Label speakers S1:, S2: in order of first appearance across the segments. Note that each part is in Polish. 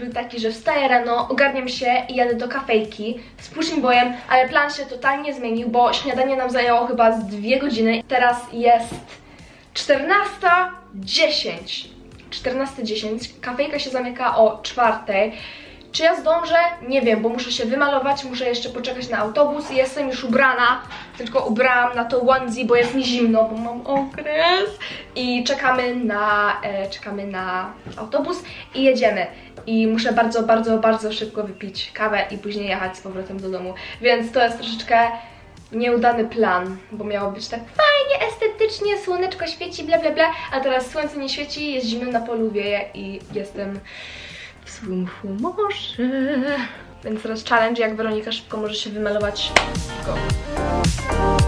S1: był taki, że wstaję rano, ogarniam się i jadę do kafejki z pushing boyem, ale plan się totalnie zmienił, bo śniadanie nam zajęło chyba z dwie godziny. Teraz jest 14.10. 14.10. Kafejka się zamyka o czwartej. Czy ja zdążę? Nie wiem, bo muszę się wymalować, muszę jeszcze poczekać na autobus. Jestem już ubrana, tylko ubrałam na to onesie, bo jest mi zimno, bo mam okres. I czekamy na, e, czekamy na autobus i jedziemy. I muszę bardzo, bardzo, bardzo szybko wypić kawę i później jechać z powrotem do domu. Więc to jest troszeczkę nieudany plan, bo miało być tak fajnie, estetycznie, słoneczko świeci, bla bla bla, a teraz słońce nie świeci, jest zimno na polu, wieje i jestem w złym humorze. Więc teraz challenge, jak Weronika szybko może się wymalować. Go.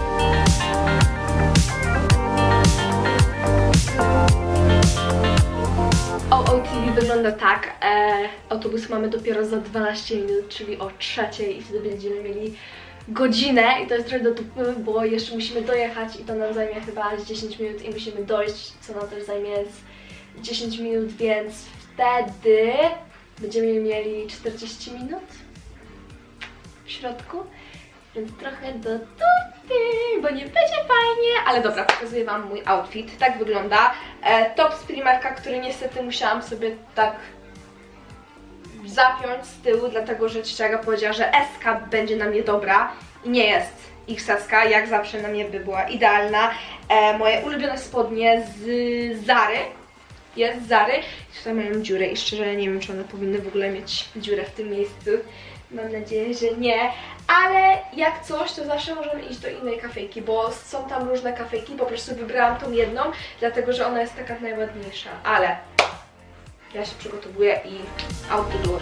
S1: OOTV wygląda tak. E, autobus mamy dopiero za 12 minut, czyli o trzeciej i wtedy będziemy mieli godzinę i to jest trochę do dupy, bo jeszcze musimy dojechać i to nam zajmie chyba z 10 minut i musimy dojść, co nam też zajmie z 10 minut, więc wtedy będziemy mieli 40 minut w środku, więc trochę do dupy, bo nie będzie fajnie, ale dobra, pokazuję Wam mój outfit, tak wygląda. E, top z Primarka, który niestety musiałam sobie tak zapiąć z tyłu, dlatego że ciociaga powiedziała, że SK będzie na mnie dobra i nie jest XS, jak zawsze na mnie by była idealna. E, moje ulubione spodnie z Zary, jest Zary. Tutaj mają dziurę i szczerze nie wiem, czy one powinny w ogóle mieć dziurę w tym miejscu. Mam nadzieję, że nie, ale jak coś, to zawsze możemy iść do innej kafejki, bo są tam różne kafejki, po prostu wybrałam tą jedną, dlatego że ona jest taka najładniejsza, ale ja się przygotowuję i out the door.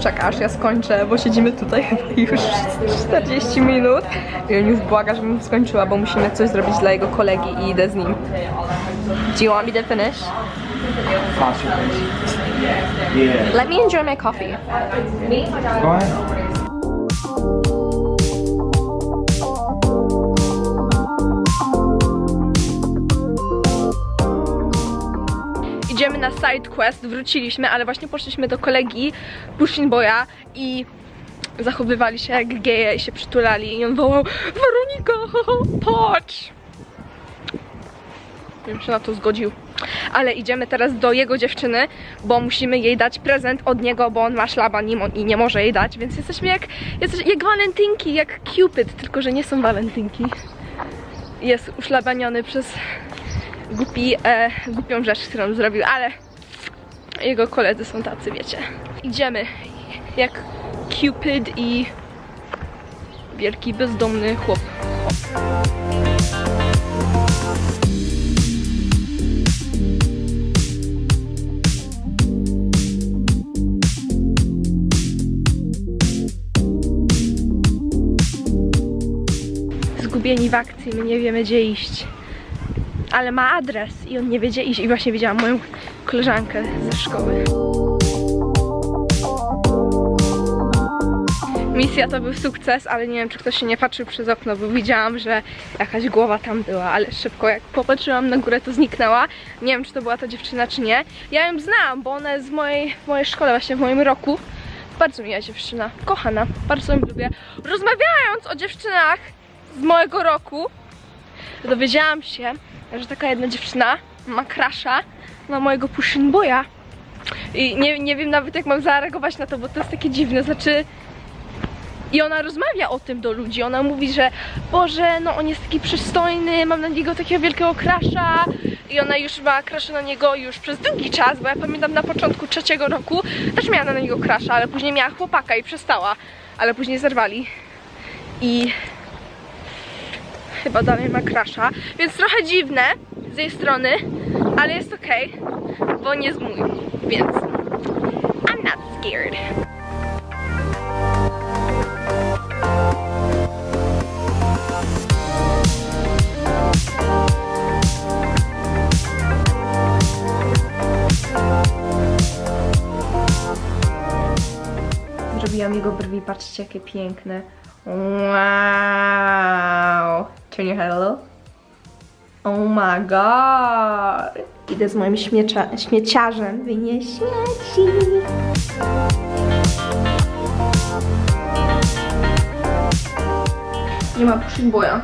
S2: Czeka, aż ja skończę, bo siedzimy tutaj chyba już 40 minut i on już błaga, żebym skończyła, bo musimy coś zrobić dla jego kolegi i idę z nim. Do you want me to finish? Let me enjoy my coffee.
S3: Go ahead.
S2: Idziemy na side quest, wróciliśmy, ale właśnie poszliśmy do kolegi Pushin Boya i zachowywali się jak geje i się przytulali i on wołał Weronika, patrz! Nie wiem, czy na to zgodził. Ale idziemy teraz do jego dziewczyny, bo musimy jej dać prezent od niego, bo on ma szlaban i, nie może jej dać, więc jesteśmy jak, jesteś, jak walentynki, jak Cupid, tylko że nie są walentynki. Jest uszlabaniony przez głupi, e, głupią rzecz, którą zrobił, ale jego koledzy są tacy, wiecie. Idziemy jak Cupid i wielki bezdomny chłop. Zgubieni w akcji, my nie wiemy gdzie iść ale ma adres i on nie wie gdzie iść i właśnie widziałam moją koleżankę ze szkoły. Misja to był sukces, ale nie wiem czy ktoś się nie patrzył przez okno, bo widziałam, że jakaś głowa tam była, ale szybko jak popatrzyłam na górę to zniknęła. Nie wiem czy to była ta dziewczyna czy nie. Ja ją znam, bo ona jest w mojej, w mojej szkole, właśnie w moim roku. Bardzo miła dziewczyna, kochana, bardzo ją lubię. Rozmawiając o dziewczynach z mojego roku, dowiedziałam się, że taka jedna dziewczyna ma krasza
S1: na mojego Pushin Boya. I nie, nie wiem nawet jak mam zareagować na to, bo to jest takie dziwne, znaczy... I ona rozmawia o tym do ludzi, ona mówi, że Boże, no on jest taki przystojny, mam na niego takiego wielkiego krasza. I ona już ma krasza na niego już przez długi czas, bo ja pamiętam na początku trzeciego roku też miała na niego krasza, ale później miała chłopaka i przestała, ale później zerwali. I chyba dalej ma krasza, więc trochę dziwne z jej strony, ale jest okej, bo nie jest mój, więc I'm not scared. Zrobiłam jego brwi, patrzcie jakie piękne. Wow! Turn your head a little. Oh my god! Idę z moim śmiecza, śmieciarzem, wynieś śmieci. Nie ma Pushingboya.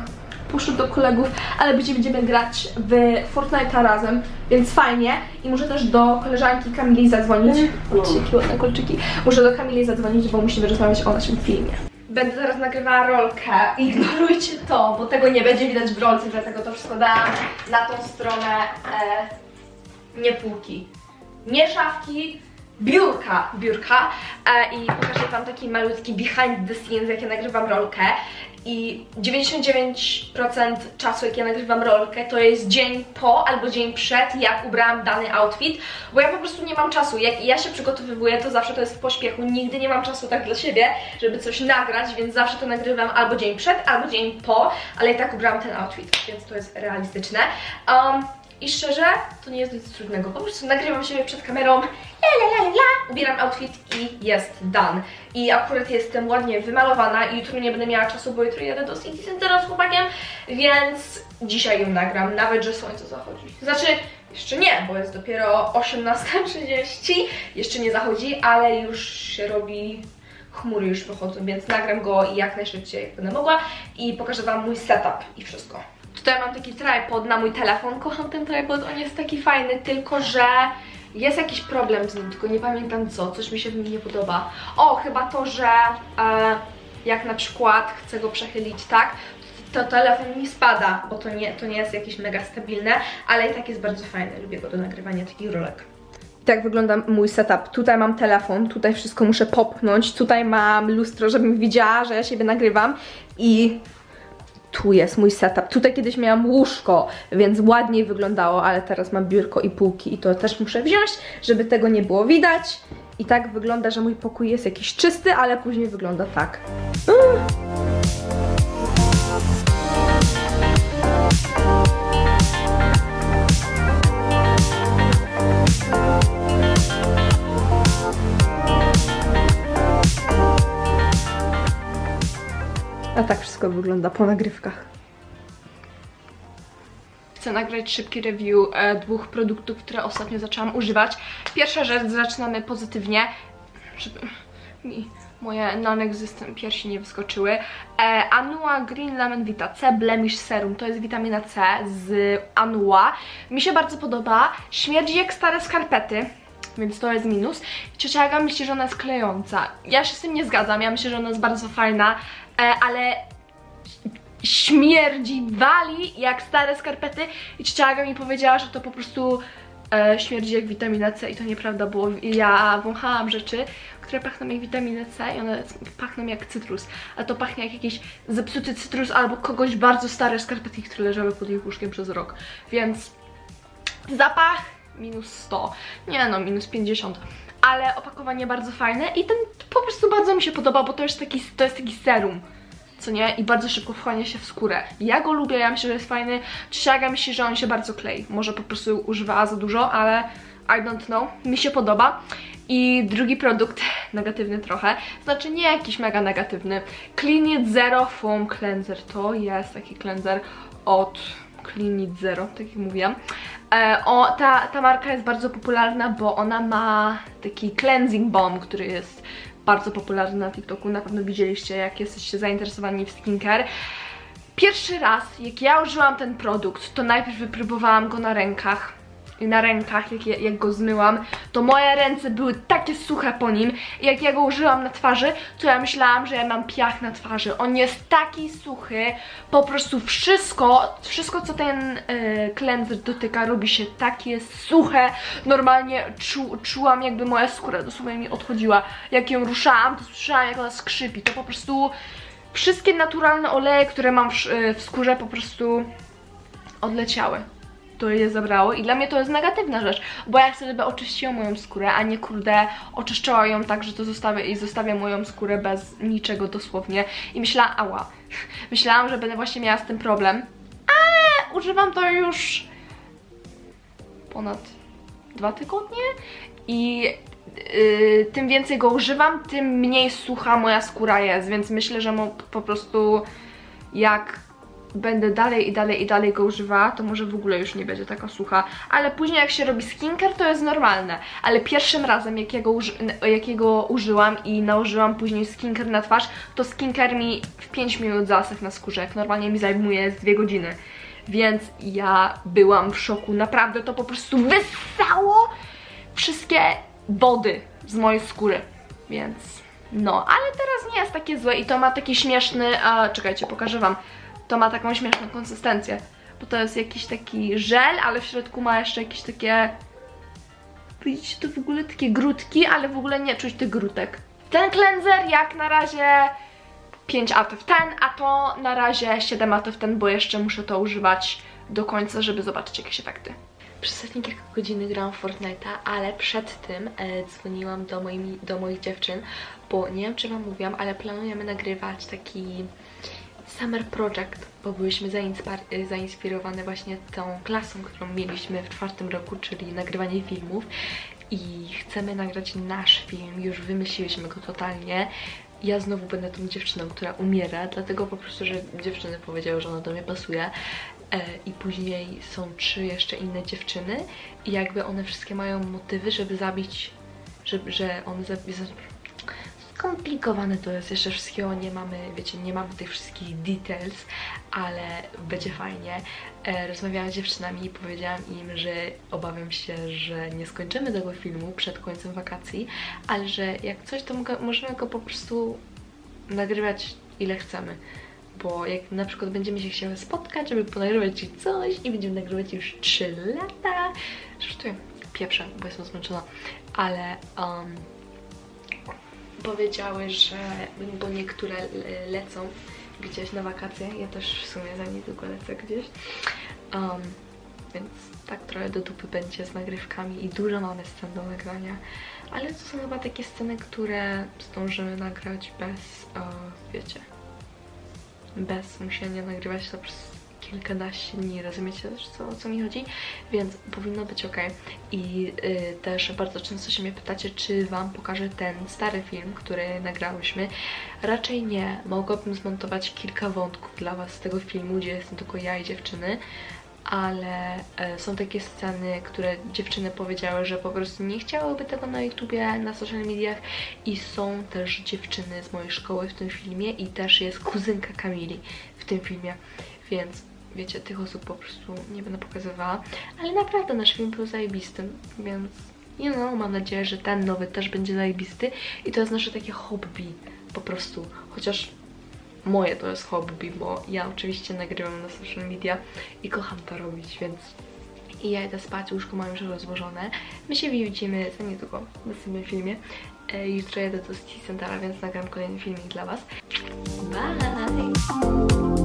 S1: Poszedł do kolegów, ale będzie będziemy grać w Fortnite'a razem, więc fajnie. I muszę też do koleżanki Kamili zadzwonić. Patrzcie, jakie ładne kolczyki. Muszę do Kamili zadzwonić, bo musimy rozmawiać o naszym filmie. Będę teraz nagrywała rolkę. Ignorujcie to, bo tego nie będzie widać w rolce, dlatego to wszystko dałam na tą stronę e, nie półki, nie szafki, biurka, biurka e, i pokażę wam taki malutki behind the scenes, jak ja nagrywam rolkę i 99% czasu, jak ja nagrywam rolkę, to jest dzień po albo dzień przed, jak ubrałam dany outfit, bo ja po prostu nie mam czasu. Jak ja się przygotowywuję, to zawsze to jest w pośpiechu. Nigdy nie mam czasu tak dla siebie, żeby coś nagrać, więc zawsze to nagrywam albo dzień przed, albo dzień po, ale i tak ubrałam ten outfit, więc to jest realistyczne. Um, I szczerze, to nie jest nic trudnego. Po prostu nagrywam siebie przed kamerą, la la la la, ubieram outfit i jest done. I akurat jestem ładnie wymalowana i jutro nie będę miała czasu, bo jutro jadę do City Centera z chłopakiem, więc dzisiaj ją nagram, nawet że słońce zachodzi. Znaczy, jeszcze nie, bo jest dopiero 18.30, jeszcze nie zachodzi, ale już się robi chmury już wychodzą, więc nagram go jak najszybciej jak będę mogła i pokażę Wam mój setup i wszystko. Tutaj mam taki tripod na mój telefon, kocham ten tripod, on jest taki fajny, tylko że jest jakiś problem z nim, tylko nie pamiętam co, coś mi się w nim nie podoba. O, chyba to, że e, jak na przykład chcę go przechylić tak, to telefon mi spada, bo to nie, to nie jest jakieś mega stabilne, ale i tak jest bardzo fajny, lubię go do nagrywania takich rolek. Tak wygląda mój setup. Tutaj mam telefon, tutaj wszystko muszę popchnąć, tutaj mam lustro, żebym widziała, że ja siebie nagrywam i tu jest mój setup. Tutaj kiedyś miałam łóżko, więc ładniej wyglądało, ale teraz mam biurko i półki i to też muszę wziąć, żeby tego nie było widać. I tak wygląda, że mój pokój jest jakiś czysty, ale później wygląda tak. A tak wszystko wygląda po nagrywkach. Chcę nagrać szybki review e, dwóch produktów, które ostatnio zaczęłam używać. Pierwsza rzecz, zaczynamy pozytywnie, żeby mi moje non-existent piersi nie wyskoczyły. E, Anua Green Lemon Vita C Blemish Serum, to jest witamina C z Anua. Mi się bardzo podoba, śmierdzi jak stare skarpety. Więc to jest minus. Ciocia Aga myśli, że ona jest klejąca. Ja się z tym nie zgadzam, ja myślę, że ona jest bardzo fajna, e, ale śmierdzi, wali jak stare skarpety i ciocia mi powiedziała, że to po prostu e, śmierdzi jak witamina C i to nieprawda, bo ja wąchałam rzeczy, które pachną jak witamina C i one pachną jak cytrus, a to pachnie jak jakiś zepsuty cytrus albo kogoś bardzo stare skarpetki, które leżały pod jej łóżkiem przez rok, więc zapach minus 100, nie no, minus 50, ale opakowanie bardzo fajne i ten po prostu bardzo mi się podoba, bo to jest taki, to jest taki serum co nie? I bardzo szybko wchłania się w skórę. Ja go lubię, ja myślę, że jest fajny. Ciaga myśli, że on się bardzo klei. Może po prostu używała za dużo, ale I don't know. Mi się podoba. I drugi produkt, negatywny trochę, znaczy nie jakiś mega negatywny. Clean It Zero Foam Cleanser. To jest taki cleanser od Clean Zero, tak jak mówiłam. E, o, ta, ta marka jest bardzo popularna, bo ona ma taki cleansing balm, który jest bardzo popularny na TikToku. Na pewno widzieliście, jak jesteście zainteresowani w skincare. Pierwszy raz, jak ja użyłam ten produkt, to najpierw wypróbowałam go na rękach
S2: na rękach, jak, jak go zmyłam, to moje ręce były takie suche po nim. I jak ja go użyłam na twarzy, to ja myślałam, że ja mam piach na twarzy. On jest taki suchy, po prostu wszystko, wszystko co ten y, cleanser dotyka, robi się takie suche. Normalnie czu, czułam, jakby moja skóra dosłownie mi odchodziła. Jak ją ruszałam, to słyszałam, jak ona skrzypi. To po prostu wszystkie naturalne oleje, które mam w, sz- w skórze, po prostu odleciały. To je zabrało i dla mnie to jest negatywna rzecz, bo ja chcę, żeby oczyściła moją skórę, a nie kurde oczyszczała ją tak, że to zostawia i zostawia moją skórę bez niczego dosłownie. I myślałam, ała, myślałam, że będę właśnie miała z tym problem, ale używam to już ponad dwa tygodnie i yy, tym więcej go używam, tym mniej sucha moja skóra jest, więc myślę, że po prostu jak będę dalej i dalej i dalej go używała, to może w ogóle już nie będzie taka sucha. Ale później jak się robi skincare, to jest normalne. Ale pierwszym razem, jak ja go, uży jak ja go użyłam i nałożyłam później skincare na twarz, to skincare mi w 5 minut zasechł na skórze, jak normalnie mi zajmuje z 2 godziny. Więc ja byłam w szoku. Naprawdę to po prostu wyssało wszystkie wody z mojej skóry. Więc no, ale teraz nie jest takie złe i to ma taki śmieszny, a czekajcie, pokażę wam. To ma taką śmieszną konsystencję, bo to jest jakiś taki żel, ale w środku ma jeszcze jakieś takie widzicie to w ogóle takie grudki, ale w ogóle nie czuć tych grudek. Ten cleanser jak na razie 5 atów ten, a to na razie 7 atów ten, bo jeszcze muszę to używać do końca, żeby zobaczyć jakieś efekty.
S1: Przez ostatnie kilka godziny grałam w Fortnite'a, ale przed tym e, dzwoniłam do, moimi, do moich dziewczyn, bo nie wiem czy Wam mówiłam, ale planujemy nagrywać taki summer project, bo zainspir- e, zainspirowane właśnie tą klasą, którą mieliśmy w czwartym roku, czyli nagrywanie filmów i chcemy nagrać nasz film, już wymyśliłyśmy go totalnie. Ja znowu będę tą dziewczyną, która umiera, dlatego po prostu, że dziewczyny powiedziały, że ona do mnie pasuje. E, I później są trzy jeszcze inne dziewczyny i jakby one wszystkie mają motywy, żeby zabić, żeby, że one zabi- za- Skomplikowane to jest, jeszcze wszystkiego nie mamy, wiecie, nie mamy tych wszystkich details, ale będzie fajnie. E, rozmawiałam z dziewczynami i powiedziałam im, że obawiam się, że nie skończymy tego filmu przed końcem wakacji, ale że jak coś, to możemy go po prostu nagrywać ile chcemy. Bo jak na przykład będziemy się chciały spotkać, żeby ponagrywać ci coś i będziemy nagrywać już 3 lata. Żartuję, pieprzę, bo jestem zmęczona. Ale um, powiedziały, że bo niektóre le- lecą gdzieś na wakacje. Ja też w sumie za niedługo lecę gdzieś. Um, więc tak trochę do dupy będzie z nagrywkami i dużo mamy scen do nagrania. Ale to są chyba takie sceny, które zdążymy nagrać bez, e, wiecie, bez musienia nagrywać to przez kilkanaście dni, rozumiecie co, o co mi chodzi? Więc powinno być ok. I y, też bardzo często się mnie pytacie, czy Wam pokażę ten stary film, który nagrałyśmy. Raczej nie. Mogłabym zmontować kilka wątków dla Was z tego filmu, gdzie jestem tylko ja i dziewczyny, ale e, są takie sceny, które dziewczyny powiedziały, że po prostu nie chciałyby tego na YouTubie, na social mediach i są też dziewczyny z mojej szkoły w tym filmie i też jest kuzynka Kamili w tym filmie, więc wiecie, tych osób po prostu nie będę pokazywała, ale naprawdę nasz film był zajebisty, więc you know, mam nadzieję, że ten nowy też będzie zajebisty i to jest nasze takie hobby po prostu, chociaż moje to jest hobby, bo ja oczywiście nagrywam na social media i kocham to robić, więc i ja idę spać, łóżko mam już rozłożone. My się widzimy za niedługo w następnym filmie. E, jutro jedę do City więc nagram kolejny filmik dla Was. Bye!